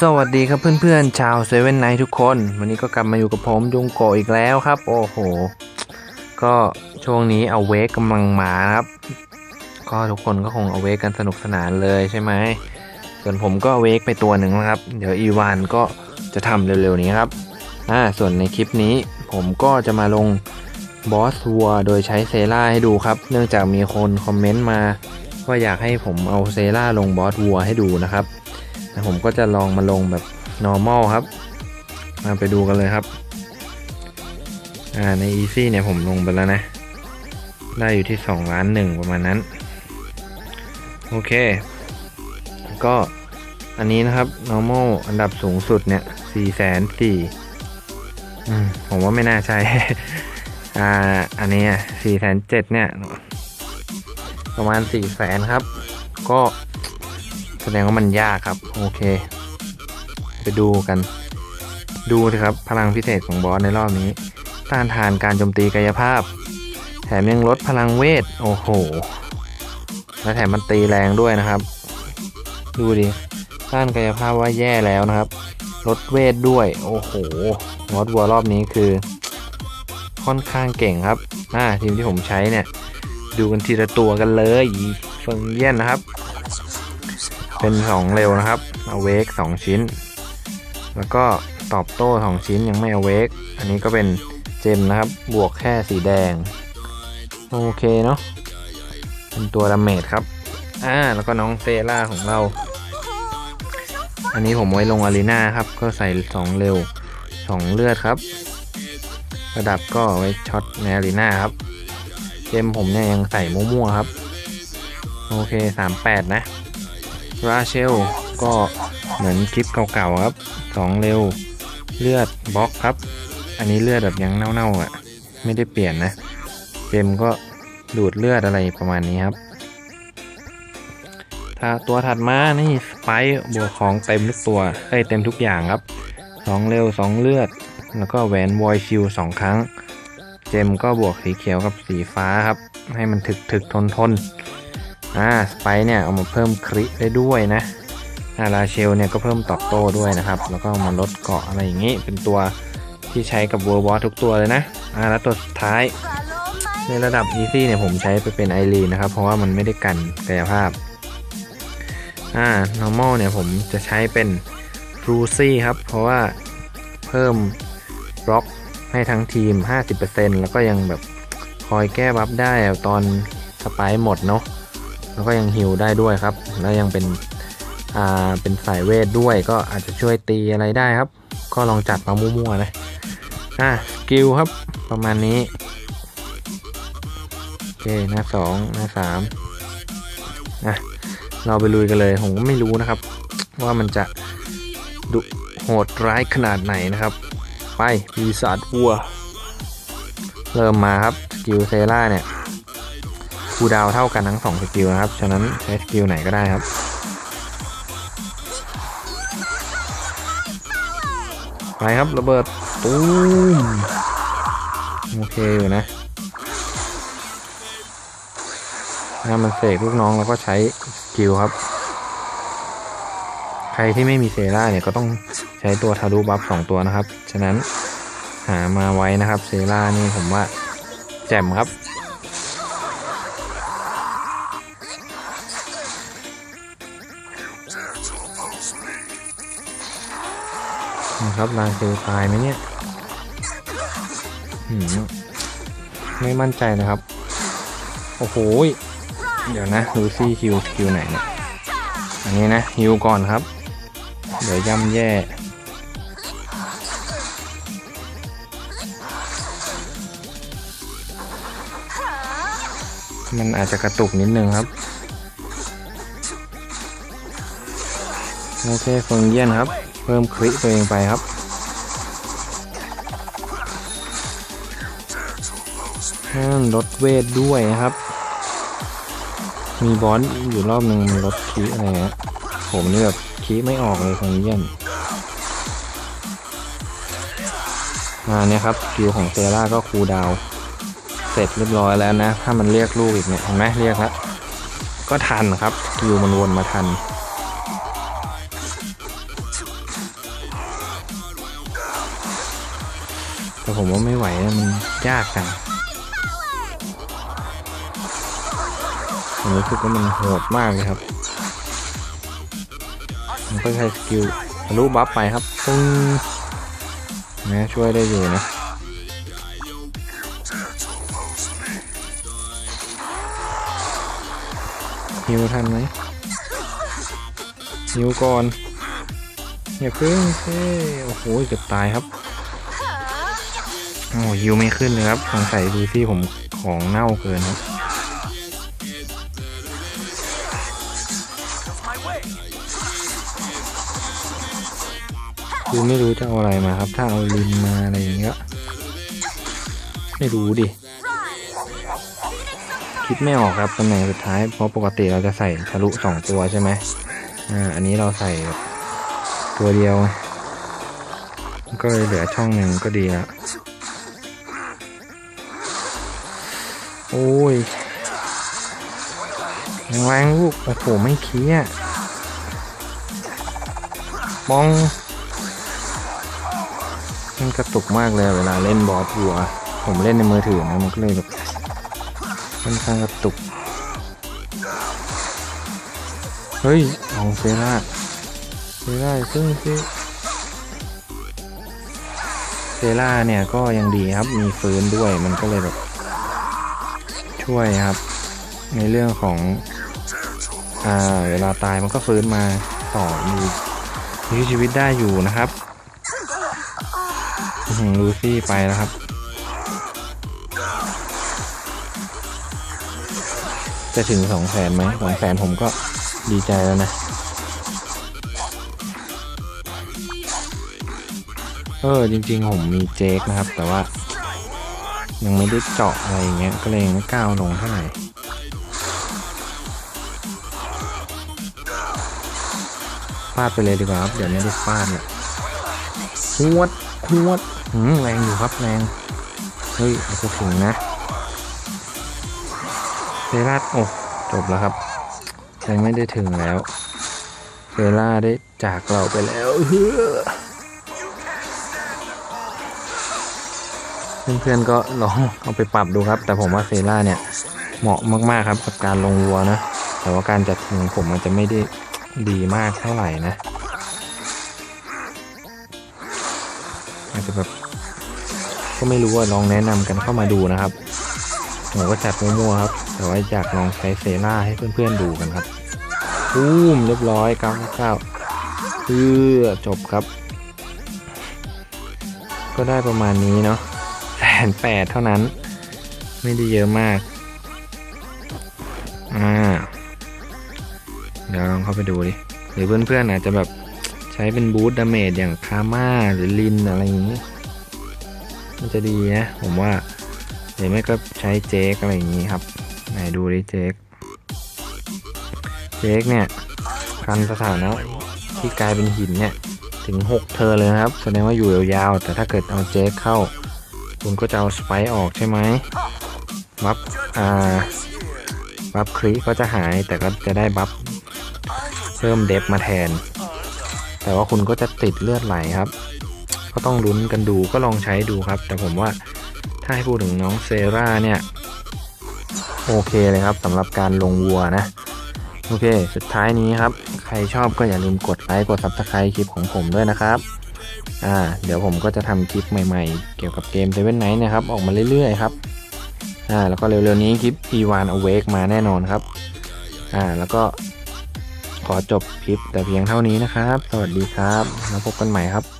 สวัสดีครับเพื่อนๆ ชาวเซเว่นไนทุกคน วันนี้ก็กลับมาอยู่กับผมยุงโกอีกแล้วครับ โอ้โห ก็ช่วงนี้เอาเวกกำลังมาครับ ก็ทุกคนก็คงเอาเวกกันสนุกสนานเลยใช่ไหมส่วนผมก็เอาเวกไปตัวหนึ่งนะครับ เดี๋ยวอีวานก็จะทำเร็วๆนี้ครับอ่าส่วนในคลิปนี้ผมก็จะมาลง บอสวัวโดยใช้เซล่าให้ดูครับ เนื่องจากมีคนคอมเมนต์มาว่าอยากให้ผมเอาเซล่าลงบอสวัวให้ดูนะครับผมก็จะลองมาลงแบบ normal ครับ มาไปดูกันเลยครับ อ่าใน easy เนี่ยผมลงไปแล้วนะ ได้อยู่ที่2ล้านหนึ่งประมาณนั้น โอเค ก็อันนี้นะครับ normal อันดับสูงสุดเนี่ย4แสนสี่ผมว่าไม่น่าใช่ อ่า อันนี้สี่แสนเจ็ดเนี่ย ประมาณสี่แสนครับ ก็แสดงว่ามันยากครับ โอเค ไปดูกัน ดูสิครับ พลังพิเศษของบอสในรอบนี้ ต้านทานการโจมตีกายภาพ แถมยังลดพลังเวท โอ้โห และแถมมันตีแรงด้วยนะครับ ดูดิ ต้านกายภาพว่าแย่แล้วนะครับ ลดเวทด้วย โอ้โหมอสวัวรอบนี้คือ ค่อนข้างเก่งครับอ่าทีมที่ผมใช้เนี่ย ดูกันทีละตัวกันเลยเฟิงเยี่ยนนะครับ เป็น 2 เร็วนะครับเอาเวก2ชิ้น แล้วก็ตอบโต้ 2 ชิ้นยังไม่เอาเวกอันนี้ก็เป็นเจมนะครับ บวกแค่สีแดง โอเคเนาะเป็นตัวดาเมจครับอ่าแล้วก็น้องเซล่าของเรา อันนี้ผมไว้ลงอารีนาครับ ก็ใส่ 2 เร็ว 2 เลือดครับ ระดับก็ไว้ช็อตในอารีนาครับเจมผมเนี่ยยังใส่มั่วๆครับ โอเค 38 นะราเชลก็เหมือนคลิปเก่าๆครับสองเร็วเลือดบล็อกครับ อันนี้เลือดแบบยังเน่าๆอะ ไม่ได้เปลี่ยนนะเจมก็ดูดเลือดอะไรประมาณนี้ครับถ้าตัวถัดมา นี่สไปบวกของเต็มทุกตัวเอ้ยเต็มทุกอย่างครับสองเร็วสองเลือด แล้วก็แหวนวอยชิลสองครั้ง เจมก็บวกสีเขียวกับสีฟ้าครับ ให้มันถึกถึกทนทนอ่าสไปเนี่ยเอามาเพิ่มคริได้ด้วยนะอาราเชลเนี่ยก็เพิ่มตอบโต้ด้วยนะครับ แล้วก็มาลดเกาะอะไรอย่างนี้ เป็นตัวที่ใช้กับเวอร์บอสทุกตัวเลยนะอ่าแล้วตัวสุดท้าย ในระดับ Easy เนี่ยผมใช้ไปเป็นไอรีนะครับ เพราะว่ามันไม่ได้กันกายภาพอ่า normal เนี่ยผมจะใช้เป็นรูซี่ครับ เพราะว่าเพิ่ม ล็อกให้ทั้งทีม 50%แล้วก็ยังแบบคอยแก้บัฟได้ตอนสไปร์หมดเนาะแล้วก็ยังฮิลได้ด้วยครับ แล้วยังเป็นอ่าเป็นสายเวทด้วยก็อาจจะช่วยตีอะไรได้ครับ ก็ลองจัดมามั่วๆนะอ่าสกิลครับประมาณนี้โอเคหน้าสองหน้าสามอะเราไปลุยกันเลย ผมก็ไม่รู้นะครับ ว่ามันจะดุโหดร้ายขนาดไหนนะครับ ไปปีศาจวัว เริ่มมาครับ สกิลเซล่าเนี่ยคูดาวเท่ากันทั้ง2สกิลนะครับ ฉะนั้นใช้สกิลไหนก็ได้ครับ ไปครับระเบิดตูมโอเคอยู่นะถ้ามันเสกลูกน้องแล้วก็ใช้สกิลครับ ใครที่ไม่มีเซราเนี่ยก็ต้องใช้ตัวทารุบัฟสองตัวนะครับ ฉะนั้นหามาไว้นะครับเซรานี่ผมว่าแจ่มครับ นะครับลางเซลตายไหมเนี่ยหืมไม่มั่นใจนะครับ โอ้โห เดี๋ยวนะดูซี่คิวคิวไหนเนี่ย อันนี้นะฮิวก่อนครับ เดี๋ยวย่ำแย่มันอาจจะกระตุกนิดนึงครับ โอเคเฟิงเยี่ยนครับ เพิ่มคริตัวเองไปครับนั่นลดเวทด้วยนะครับ มีบอสอยู่รอบหนึ่งมันลดคีอะไรเงี้ยผมนี่แบบ คีไม่ออกเลยคงเยี่ยนอ่าเนี่ยครับคิวของเซราก็คูดาว เสร็จเรียบร้อยแล้วนะ ถ้ามันเรียกลูกอีกเนี่ยเห็นไหมเรียกแล้วก็ทันครับคิวมันวนมาทันแต่ผมว่าไม่ไหวมันยากจังผมรู้สึกว่ามันโหดมากเลยครับ ก็ใช้สกิลทะลุบัฟไปครับปึ้งนะช่วยได้อยู่นะฮิวทันไหมฮิวก่อนอย่าพึ่งเซ่โอ้โหเกือบตายครับโอ้ฮิวไม่ขึ้นเลยครับสงสัยดูซี่ผมของเน่าเกินครับ คือไม่รู้จะเอาอะไรมาครับ ถ้าเอาลินมาอะไรอย่างเงี้ยไม่รู้ดิ คิดไม่ออกครับตำแหน่งสุดท้าย เพราะปกติเราจะใส่ทะลุสองตัวใช่ไหมอ่า อันนี้เราใส่ตัวเดียว ก็เลยเหลือช่องหนึ่งก็ดีล้วโอ้ยแรงลูก โอ้โห ไม่เคี้ยมอง มันกระตุกมากเลยเวลาเล่นบอสวัว ผมเล่นในมือถือนะมันก็เลยแบบค่อนข้างกระตุก เฮ้ยเอาเซราเซราซึ่งซิเซราเนี่ยก็ยังดีครับมีฟื้นด้วยมันก็เลยแบบ ช่วยครับ ในเรื่องของ อ่า เวลาตายมันก็ฟื้นมาต่ออยู่มีชีวิตได้อยู่นะครับ ลูซี่ไปแล้วครับ จะถึงสองแสนไหมสองแสนผมก็ดีใจแล้วนะ เออ จริงๆ ผมมีเจคนะครับ แต่ว่า ยังไม่ได้เจาะอะไรอย่างเงี้ย ก็เลยยังไม่ก้าวลงเท่าไหร่ฟาดไปเลยดีกว่าครับ เดี๋ยวไม่ได้ฟาดเนี่ยหวดหวด แรงอยู่ครับแรง เฮ้ยอาจจะถึงนะเซราโอ้จบแล้วครับยังไม่ได้ถึงแล้วเซราได้จากเราไปแล้วเฮ้อเพื่อนๆก็ลองเอาไปปรับดูครับ แต่ผมว่าเซราเนี่ยเหมาะมากๆครับกับการลงวัวนะ แต่ว่าการจัดทีมของผมมันจะไม่ได้ดีมากเท่าไหร่นะ อาจจะแบบ ก็ไม่รู้ว่าลองแนะนำกันเข้ามาดูนะครับผมก็จัดมั่วๆครับ แต่ว่าอยากลองใช้เซร่าให้เพื่อนๆดูกันครับปูมเรียบร้อยเก้าเก้าเพื่อจบครับ ก็ได้ประมาณนี้เนาะแสนแปดเท่านั้น ไม่ได้เยอะมาก อ่า เดี๋ยวลองเข้าไปดูดิ หรือเพื่อนๆอาจจะแบบใช้เป็นบูทดาเมจอย่างคาม่าหรือลินอะไรอย่างนี้ มันจะดีนะ ผมว่าหรือไม่ก็ใช้เจคอะไรอย่างนี้ครับ ไหนดูดิเจคเจคเนี่ยกันสถานะที่กลายเป็นหินเนี่ย ถึง 6เทอเลยนะครับ แสดงว่าอยู่ยาวๆแต่ถ้าเกิดเอาเจคเข้า คุณก็จะเอาสไปออกใช่ไหมบัฟอ่าบัฟครีก็จะหายแต่ก็จะได้บัฟเพิ่มเดฟมาแทน แต่ว่าคุณก็จะติดเลือดไหลครับ ก็ต้องลุ้นกันดูก็ลองใช้ดูครับ แต่ผมว่าถ้าให้พูดถึงน้องเซราเนี่ย โอเคเลยครับสำหรับการลงวัวนะ โอเค สุดท้ายนี้ครับ ใครชอบก็อย่าลืมกดไลค์กด Subscribe คลิปของผมด้วยนะครับอ่าเดี๋ยวผมก็จะทำคลิปใหม่ๆ เกี่ยวกับเกม Seven Night นะครับ ออกมาเรื่อยๆครับอ่าแล้วก็เร็วๆนี้คลิป E1 Awake มาแน่นอนครับอ่าแล้วก็ขอจบคลิปแต่เพียงเท่านี้นะครับ สวัสดีครับ แล้วพบกันใหม่ครับ